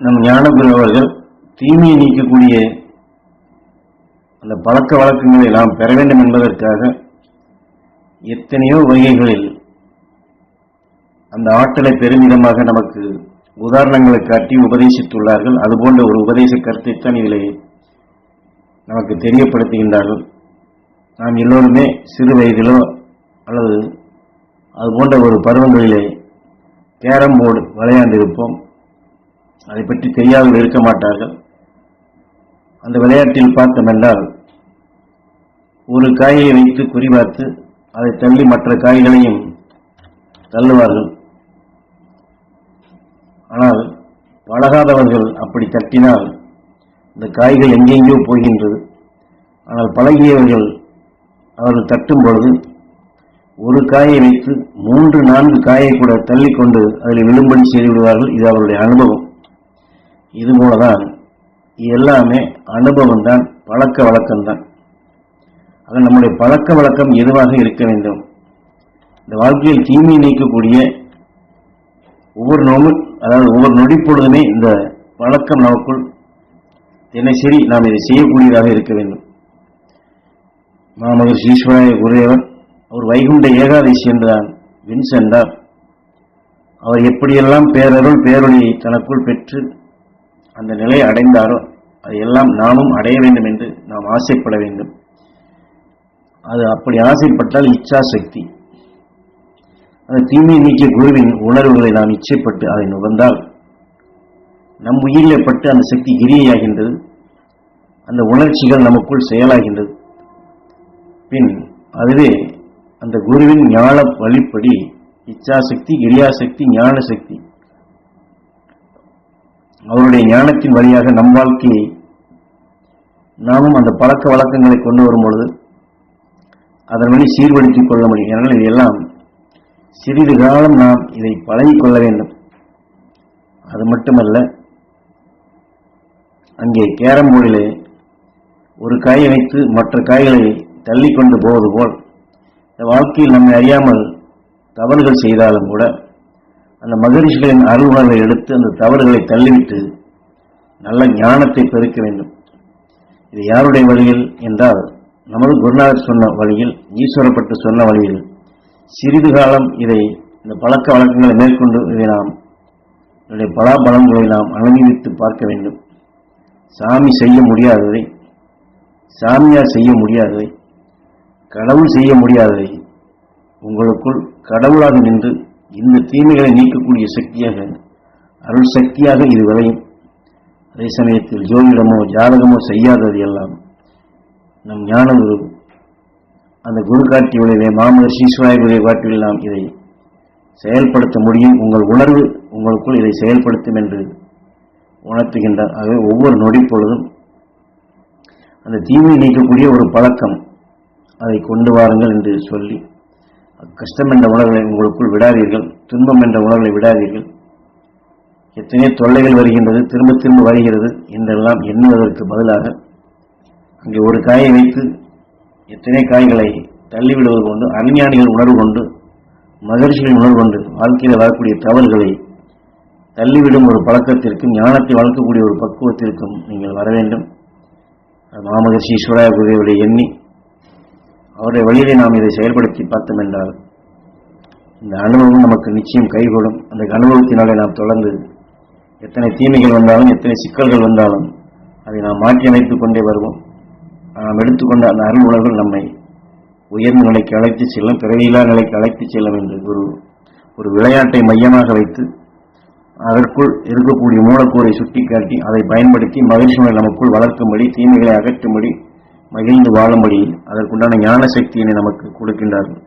நம் ஞானகுரு அவர்கள் தீமையை நீக்கக்கூடிய அந்த பழக்க வழக்கங்களை நாம் பெற வேண்டும் என்பதற்காக எத்தனையோ வகைகளில் அந்த ஆற்றலை பெருமிதமாக நமக்கு உதாரணங்களை காட்டி உபதேசித்துள்ளார்கள். அதுபோன்ற ஒரு உபதேச கருத்தைத்தான் இதில் நமக்கு தெரியப்படுத்துகின்றார்கள். நாம் எல்லோருமே சிறு வயதிலோ அல்லது அதுபோன்ற ஒரு பருவங்களிலே கேரம் போர்டு விளையாண்டிருப்போம். அதை பற்றி தெரியாமல் இருக்க மாட்டார்கள். அந்த விளையாட்டில் பார்த்தமென்றால் ஒரு காயை வைத்து குறிபார்த்து அதை தள்ளி மற்ற காய்களையும் தள்ளுவார்கள். ஆனால் பழகாதவர்கள் அப்படி தட்டினால் இந்த காய்கள் எங்கெங்கேயோ போகின்றது. ஆனால் பழகியவர்கள் அவர்கள் தட்டும் பொழுது ஒரு காயை வைத்து மூன்று நான்கு காயை கூட தள்ளிக்கொண்டு அதில் விழும்படி செய்து விடுவார்கள் இது அவருடைய அனுபவம். இது போலதான் எல்லாமே அனுபவம் தான் பழக்க வழக்கம்தான். அது நம்முடைய பழக்க வழக்கம் எதுவாக இருக்க வேண்டும்? இந்த வாழ்க்கையில் தீமை நீக்கக்கூடிய ஒவ்வொரு நோமும் அதாவது ஒவ்வொரு நொடி பொழுதுமே இந்த பழக்கம் நமக்குள் தினசரி நாம் இதை செய்யக்கூடியதாக இருக்க வேண்டும். மாமகர் ஈஸ்வராய குருதேவர் அவர் வைகுண்ட ஏகாதசி என்றுதான் வின் சென்றார் அவர் எப்படியெல்லாம் பேரருள் பேரொழியை தனக்குள் பெற்று அந்த நிலையை அடைந்தாரோ அதையெல்லாம் நாமும் அடைய வேண்டும் என்று நாம் ஆசைப்பட வேண்டும். அது அப்படி ஆசைப்பட்டால் இச்சா சக்தி அந்த தீமை நீக்கிய குருவின் உணர்வுகளை நாம் இச்சைப்பட்டு அதை நுகர்ந்தால் நம் உயிரிலே பட்டு அந்த சக்தி கிரியையாகின்றது. அந்த உணர்ச்சிகள் நமக்குள் செயலாகின்றது. பின் அதுவே அந்த குருவின் ஞான வழிப்படி இச்சாசக்தி கிரியாசக்தி ஞான சக்தி அவருடைய ஞானத்தின் வழியாக நம் வாழ்க்கையை நாமும் அந்த பழக்க வழக்கங்களை கொண்டு வரும் பொழுது அதன் வழி சீர்படுத்திக் கொள்ள முடியும். ஏனால் இதெல்லாம் சிறிது காலம் நாம் இதை பழகிக் கொள்ள வேண்டும். அது மட்டுமல்ல அங்கே கேரம் போர்டிலே ஒரு காயை வைத்து மற்ற காய்களை தள்ளிக்கொண்டு போவது போல் இந்த வாழ்க்கையில் நம்மை அறியாமல் தவறுகள் செய்தாலும் கூட அந்த மகரிஷிகளின் அருள்களை எடுத்து அந்த தவறுகளை தள்ளிவிட்டு நல்ல ஞானத்தை பெருக்க வேண்டும். இது யாருடைய வழியில் என்றால் நமது குருநாதர் சொன்ன வழியில் ஈஸ்வரப்பட்டு சொன்ன வழியில். சிறிது காலம் இதை இந்த பழக்க வழக்கங்களை மேற்கொண்டு இதை நாம் இதனுடைய பலாபலங்களை நாம் அனுபவித்து பார்க்க வேண்டும். சாமி செய்ய முடியாததை சாமியார் செய்ய முடியாததை கடவுள் செய்ய முடியாததை உங்களுக்குள் கடவுளாக நின்று இந்த தீமைகளை நீக்கக்கூடிய சக்தியாக அருள் சக்தியாக இது விளையும் அதே சமயத்தில் ஜோதிடமோ ஜாதகமோ செய்யாதது எல்லாம் நம் ஞான குரு அந்த குரு காட்டியுடைய விளைவே சீஸ்வராய குருவை காட்டியில் நாம் இதை செயல்படுத்த முடியும். உங்கள் உணர்வு உங்களுக்குள் இதை செயல்படுத்தும் என்று உணர்த்துகின்றார். ஆகவே ஒவ்வொரு நொடி பொழுதும் அந்த தீமையை நீக்கக்கூடிய ஒரு பழக்கம் அதை கொண்டு வாருங்கள் என்று சொல்லி கஷ்டம் என்ற உணர்வுகளை உங்களுக்குள் விடாதீர்கள் துன்பம் என்ற உணர்வுகளை விடாதீர்கள். எத்தனையோ தொல்லைகள் வருகின்றது திரும்ப திரும்ப வருகிறது என்றெல்லாம் எண்ணுவதற்கு பதிலாக அங்கே ஒரு காயை வைத்து எத்தனை காய்களை தள்ளிவிடுவது கொண்டு அறிஞானிகள் உணர்வு கொண்டு மகிழ்ச்சிகள் உணர்வு கொண்டு வாழ்க்கையில் வரக்கூடிய தவறுகளை தள்ளிவிடும் ஒரு பழக்கத்திற்கும் ஞானத்தை வளர்க்கக்கூடிய ஒரு பக்குவத்திற்கும் நீங்கள் வர வேண்டும். மாமகர்ஷி ஈஸ்வராய குருவையுடைய எண்ணி அவருடைய வழியிலே நாம் இதை செயல்படுத்தி பார்த்தோம் என்றால் இந்த அனுபவம் நமக்கு நிச்சயம் கைகூடும். அந்த அனுபவத்தினாலே நாம் தொடர்ந்து எத்தனை தீமைகள் வந்தாலும் எத்தனை சிக்கல்கள் வந்தாலும் அதை நாம் மாற்றி அமைத்துக் கொண்டே வருவோம். நாம் எடுத்துக்கொண்ட அந்த அருள் உணர்வுகள் நம்மை உயர்ந்த நிலைக்கு அழைத்து செல்லும் பிறவியில்லா நிலைக்கு அழைத்து செல்லும் என்று ஒரு ஒரு விளையாட்டை மையமாக வைத்து அதற்குள் இருக்கக்கூடிய மூலக்கூறை சுட்டிக்காட்டி அதை பயன்படுத்தி மகிழ்ச்சியை நமக்குள் வளர்க்கும்படி தீமைகளை அகற்றும்படி மகிழ்ந்து வாழும்படி அதற்குண்டான ஞான சக்தியினை நமக்கு கொடுக்கின்றார்கள்.